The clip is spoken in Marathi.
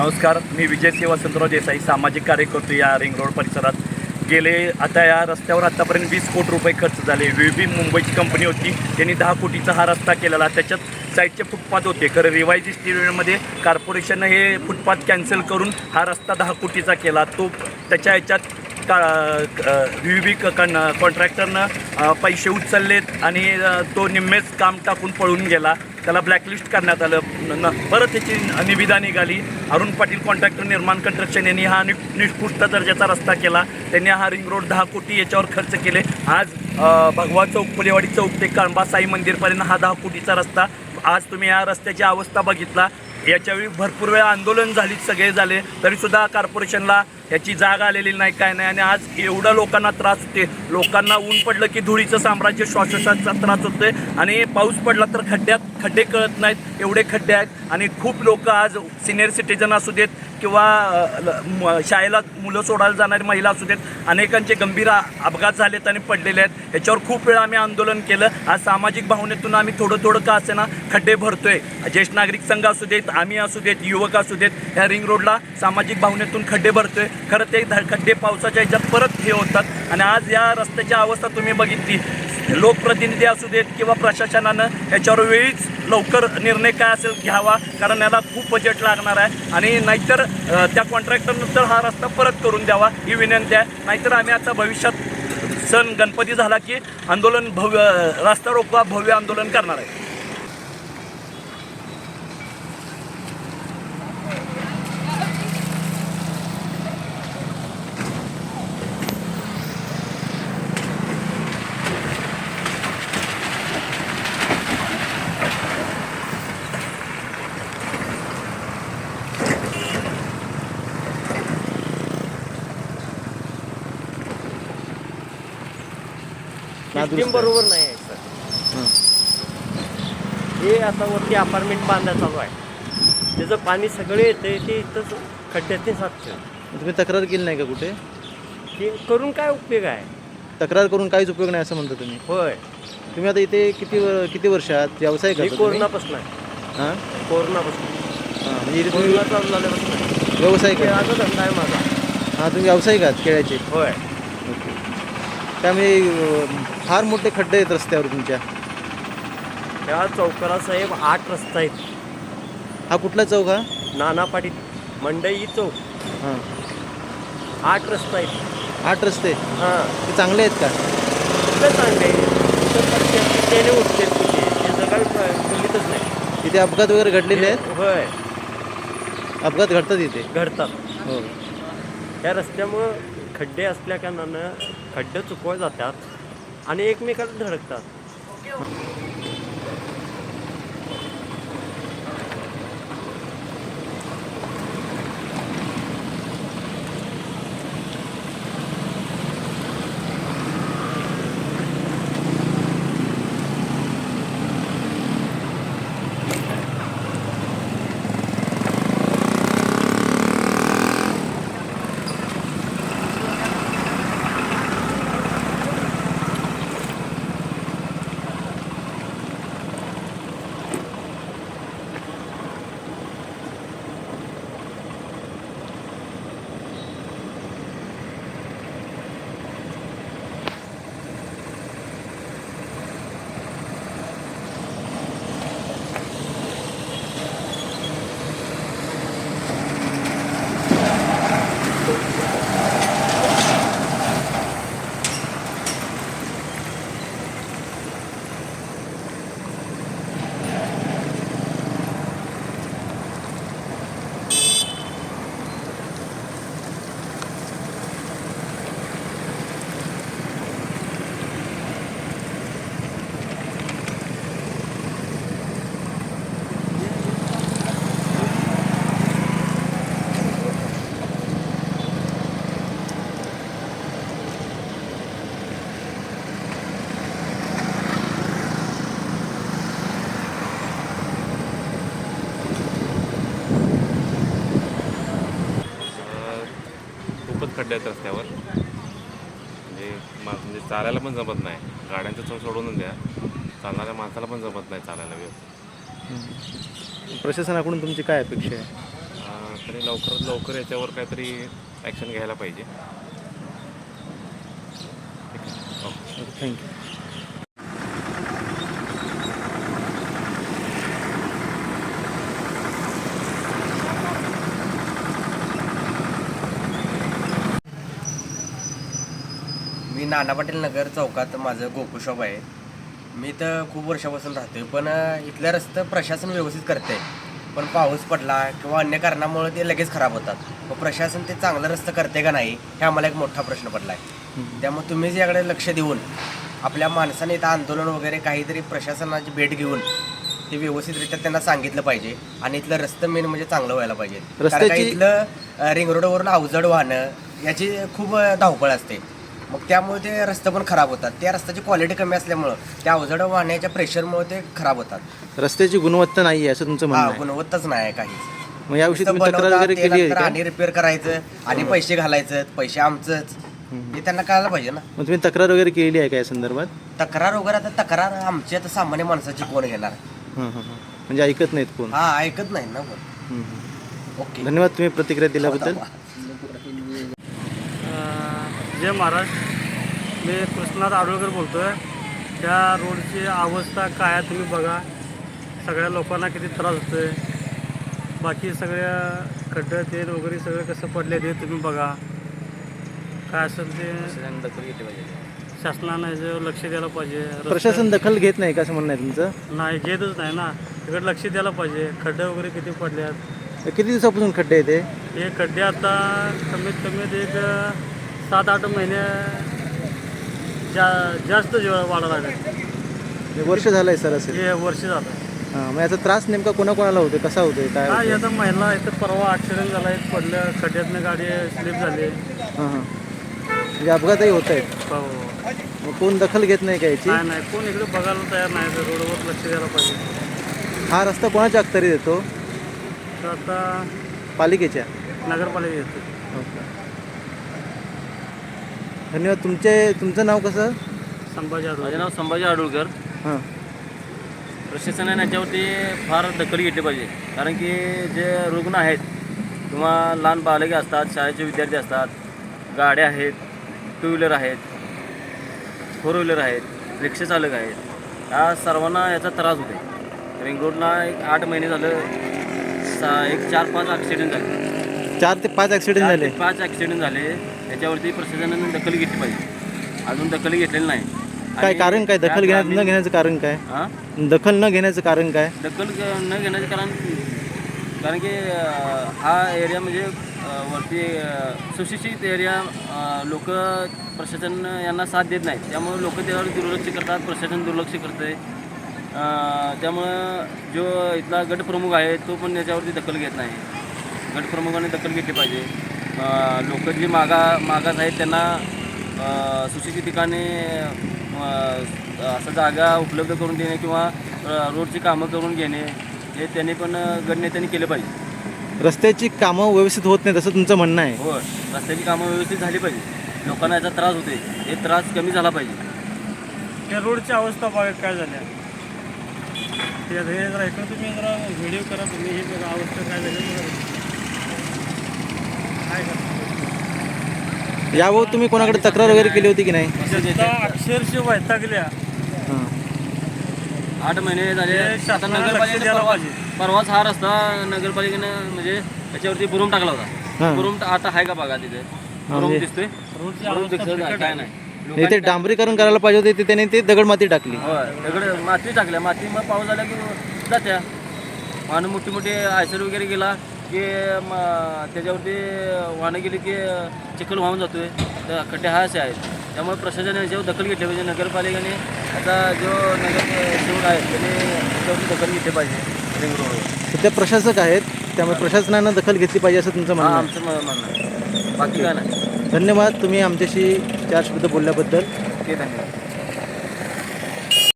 नमस्कार मी विजय सिंह वसंतराव देसाई सामाजिक कार्यकर्ते या रिंग रोड परिसरात गेले. आता या रस्त्यावर आत्तापर्यंत वीस कोटी रुपये खर्च झाले. व्ही मुंबईची कंपनी होती. त्यांनी दहा कोटीचा हा रस्ता केलेला. त्याच्यात साईडचे फुटपाथ होते. खरं रिवाईज इस्टिमेटमध्ये कॉर्पोरेशननं हे फुटपाथ कॅन्सल करून हा रस्ता दहा कोटीचा केला. तो त्याच्या ह्याच्यात का व्ही बी कॉन्ट्रॅक्टरनं पैसे उचललेत आणि तो निम्मेच काम टाकून पळून गेला. त्याला ब्लॅकलिस्ट करण्यात आलं. न- परत त्याची निविदा निघाली. अरुण पाटील कॉन्ट्रॅक्टर निर्माण कंट्रक्शन यांनी हा नि निकृष्ट दर्जाचा रस्ता केला. त्यांनी हा रिंग रोड दहा कोटी याच्यावर खर्च केले. आज भगवा चौक फुलेवाडी चौक ते कळंबासाई मंदिरपर्यंत हा दहा कोटीचा रस्ता. आज तुम्ही या रस्त्याची अवस्था बघितला. याच्यावेळी भरपूर वेळा आंदोलन झाली सगळे झाले. तरीसुद्धा कॉर्पोरेशनला याची जाग आलेली नाही काय नाही. आणि आज एवढा लोकांना त्रास होते लोकांना ऊन पडलं की धुळीचं साम्राज्य श्वासोश्वासाचा त्रास होतोय. आणि पाऊस पडला तर खड्ड्यात खड्डे कळत नाहीत एवढे खड्डे आहेत. आणि खूप लोक आज सिनियर सिटीजन असू देत किंवा ल- म- शाळेला मुलं सोडायला जाणारी महिला असू देत अनेकांचे गंभीर अपघात झालेत आणि पडलेले आहेत. याच्यावर खूप वेळा आम्ही आंदोलन केलं. आज सामाजिक भावनेतून आम्ही थोडं थोडं का असे ना खड्डे भरतोय. ज्येष्ठ नागरिक संघ असू देत आम्ही असू देत युवक असू देत ह्या रिंग रोडला सामाजिक भावनेतून खड्डे भरतोय. खरं ते खड्डे पावसाच्या ह्याच्यात परत हे होतात. आणि आज या रस्त्याची अवस्था तुम्ही बघितली. लोकप्रतिनिधी असू देत किंवा प्रशासनानं याच्यावर वेळीच लवकर निर्णय काय असेल घ्यावा कारण याला खूप बजेट लागणार आहे. आणि नाहीतर त्या कॉन्ट्रॅक्टरनंतर हा रस्ता परत करून द्यावा ही विनंती आहे. नाहीतर आम्ही आता भविष्यात सण गणपती झाला की आंदोलन भव्य रस्ता रोकवा भव्य आंदोलन करणार आहे. सिस्टीम बरोबर नाही आहे सर. हे. आता वरती अपार्टमेंट बांधायला चालू आहे. त्याचं पाणी सगळे येते ते इथंच खड्ड्यातून साचतं तुम्ही तक्रार केली नाही का कुठे? ते करून काय उपयोग आहे? तक्रार करून काहीच उपयोग नाही असं म्हणता तुम्ही? होय. तुम्ही आता इथे किती किती वर्षात? व्यवसाय करता? कोरोनापासून आहे. हां? कोरोनापासून. हां म्हणजे कोरोना चालू झाल्यापासून व्यवसाय करता खेळाचा धंदा आहे माझा. हां तुम्ही व्यावसायिक आहात खेळायचे होय. ओके. त्यामुळे फार मोठे खड्डे आहेत रस्त्यावर तुमच्या. त्या चौकाला साहेब आठ रस्ता आहेत. हा कुठला चौक हा? नाना पाटील मंडई चौक. हां. आठ रस्ता आहेत. आठ रस्ते? हां. ते चांगले आहेत का? कुठलं चांगलं आहे त्याने उठते तुझे खोलीतच नाही. इथे अपघात वगैरे घडलेले आहेत? होय. अपघात घडतात इथे? घडतात. हो. या रस्त्यामुळं खड्डे असल्या कारणानं खड्डे चुकवले जातात. आणि एकमेकाला धडकतात. खड्डे आहेत रस्त्यावर. म्हणजे मा म्हणजे चालायला पण जमत नाही. गाड्यांचं चोर सोडून द्या. चालणाऱ्या माणसाला पण जमत नाही चालायला व्यवस्थित. प्रशासनाकडून तुमची काय अपेक्षा आहे? त्यांनी लवकरात लवकर याच्यावर काहीतरी ॲक्शन घ्यायला पाहिजे. थँक्यू. मी नाना पाटील नगर चौकात माझं गोकू शॉप आहे. मी तर खूप वर्षापासून राहतोय पण इथलं रस्तं प्रशासन व्यवस्थित करते पण पाऊस पडला किंवा अन्य कारणामुळे ते लगेच खराब होतात. मग प्रशासन ते चांगलं रस्तं करते का नाही हे आम्हाला एक मोठा प्रश्न पडला आहे त्यामुळे तुम्हीच याकडे लक्ष देऊन आपल्या माणसाने इथं आंदोलन वगैरे काहीतरी प्रशासनाची भेट घेऊन ते व्यवस्थितरित्या त्यांना सांगितलं पाहिजे. आणि इथलं रस्तं मेन म्हणजे चांगलं व्हायला पाहिजे. इथलं अ, रिंग रोडवरून अवजड वाहनं याची खूप धावपळ असते. मग त्यामुळे ते रस्ते पण खराब होतात. त्या रस्त्याची क्वालिटी कमी असल्यामुळं त्या अवजड वाहण्याच्या प्रेशरमुळे ते खराब होतात. रस्त्याची गुणवत्ता नाही आहे असं तुमचं हा म्हणणं आहे. गुणवत्ताच नाही आहे काहीच मग याविषयी नुसतं तुम्ही तक्रार बनवतात, वगैरे ते केली आहे का? आणि रिपेअर करायचं आणि पैसे घालायचं पैसे आमचंच. हे त्यांना कळायला पाहिजे ना. मग तुम्ही तक्रार वगैरे केली आहे का या संदर्भात? तक्रार वगैरे आता तक्रार आमची आता सामान्य माणसाची कोण घेणार? हां हां हां म्हणजे ऐकत नाहीत कोण? हा ऐकत नाही ना कोण. हं, हं. ओके. धन्यवाद तुम्ही प्रतिक्रिया दिल्याबद्दल. जय महाराज. मी कृष्णात आडवळकर बोलतो आहे त्या रोडची अवस्था काय आहे तुम्ही बघा. सगळ्या लोकांना किती त्रास होतो आहे बाकी सगळ्या खड्डे ते वगैरे सगळं कसं पडले ते तुम्ही बघा. काय असेल ते शासनानं याच्यावर लक्ष द्यायला पाहिजे. प्रशासन दखल घेत नाही का असं म्हणणं आहे तुमचं? नाही घेतच नाही ना. तिकडे लक्ष द्यायला पाहिजे. खड्डे वगैरे किती पडल्यात. किती दिवसापासून खड्डे येते हे? खड्डे आता कमीत कमी एक सात आठ महिने जा जास्त जेव्हा वाढायला लागले. वर्ष झालंय सर असेल. हे वर्ष झालं. हां मग याचा त्रास नेमका कोणाकोणाला होतो कसा होतोय? काय हा? आता महिला इथं परवा ॲक्सिडेंट झाला एक पडलं खड्ड्यातनं गाडी स्लिप झाली. हां हां. म्हणजे अपघातही होत आहेत. हो. मग कोण दखल घेत नाही का याची? काय नाही. कोण इकडे बघायला तयार नाही तर रोडवर लक्ष द्यायला पाहिजे. हा रस्ता कोणाच्या अखत्यारीत येतो? तर आता पालिकेच्या? नगरपालिका येते धन्यवाद. तुमचे तुमचं नाव कसं? संभाजी माझे आढळ नाव संभाजी आडुळकर हां. प्रशासनाने याच्यावरती फार दखल घेतली पाहिजे. कारण की जे रुग्ण आहेत किंवा लहान बालके असतात शाळेचे विद्यार्थी असतात गाड्या आहेत टू व्हीलर आहेत फोर व्हीलर आहेत रिक्षा चालक आहेत या सर्वांना याचा त्रास होतो रिंग रोडला एक आठ महिने झालं सा एक चार पाच ॲक्सिडेंट झाले. चार ते पाच ॲक्सिडेंट चार झाले. ते पाच ॲक्सिडेंट झाले. याच्यावरती प्रशासनाने दखल घेतली पाहिजे. अजून दखल घेतलेली नाही. काय आणि कारण काय? दखल घेण्यात न ग्रामीण- घेण्याचं कारण काय? हां? दखल न घेण्याचं कारण काय? दखल न घेण्याचे कारण कारण की अं, हा एरिया म्हणजे अं, वरती अं, सुशिक्षित एरिया लोक प्रशासन यांना साथ देत नाहीत. त्यामुळे लोक त्यावर दुर्लक्ष करतात प्रशासन दुर्लक्ष करते त्यामुळं जो इथला गटप्रमुख आहे तो पण याच्यावरती दखल घेत नाही. गटप्रमुखाने दखल घेतली पाहिजे. लोक जी मागा मागास आहेत त्यांना सुशिक्षित ठिकाणी असं जागा उपलब्ध करून देणे किंवा रोडची कामं करून घेणे हे त्यांनी पण अं, गटनेत्यांनी केलं पाहिजे. रस्त्याची कामं व्यवस्थित होत नाही असं तुमचं म्हणणं आहे? हो रस्त्याची कामं व्यवस्थित झाली पाहिजे. लोकांना याचा त्रास होते हे त्रास कमी झाला पाहिजे. या रोडची अवस्था बघा काय झाल्या हे जरा इकडं तुम्ही जरा व्हिडिओ करा तुम्ही हे अवस्था काय झाली याबाबत तुम्ही कोणाकडे तक्रार वगैरे केली होती की नाही? अक्षरशः वैतागल्या. हां. आठ महिने झाले. हे आता शासनाने लक्ष नगरपालिकेने द्यायला परवा पाहिजे. परवाच हा रस्ता नगरपालिकेनं म्हणजे याच्यावरती बुरुम टाकला होता. हां. बुरुम आता आहे का बघा तिथे? बुरुम म्हणजे- दिसतोय? रोडची बुरुम अवस्था दिसतोय बिकट काय आहे. नाही. इथे डांबरीकरण करायला पाहिजे होते ते त्याने ते दगड माती टाकली. होय दगड माती टाकल्या. माती मग पाऊस झाला की जात्या. वाहनं मोठी मोठी आयसर वगैरे गेला. की म- त्याच्यावरती वाहनं गेली की चिखल वाहून जातोय. तर खड्डे हा असे आहेत. त्यामुळे प्रशासनाने याच्यावर दखल घेतली पाहिजे नगरपालिकेने आता जो नगर सेवक आहे त्याने याच्यावरती दखल घेतली पाहिजे रिंग रोडवर सध्या प्रशासक आहेत त्यामुळे प्रशासनानं दखल घेतली पाहिजे असं तुमचं हा म्हणणं आहे. आमचं म- म्हणणं आहे. बाकी काय नाही. धन्यवाद तुम्ही आमच्याशी चार शब्द बोलल्याबद्दल. ओके धन्यवाद.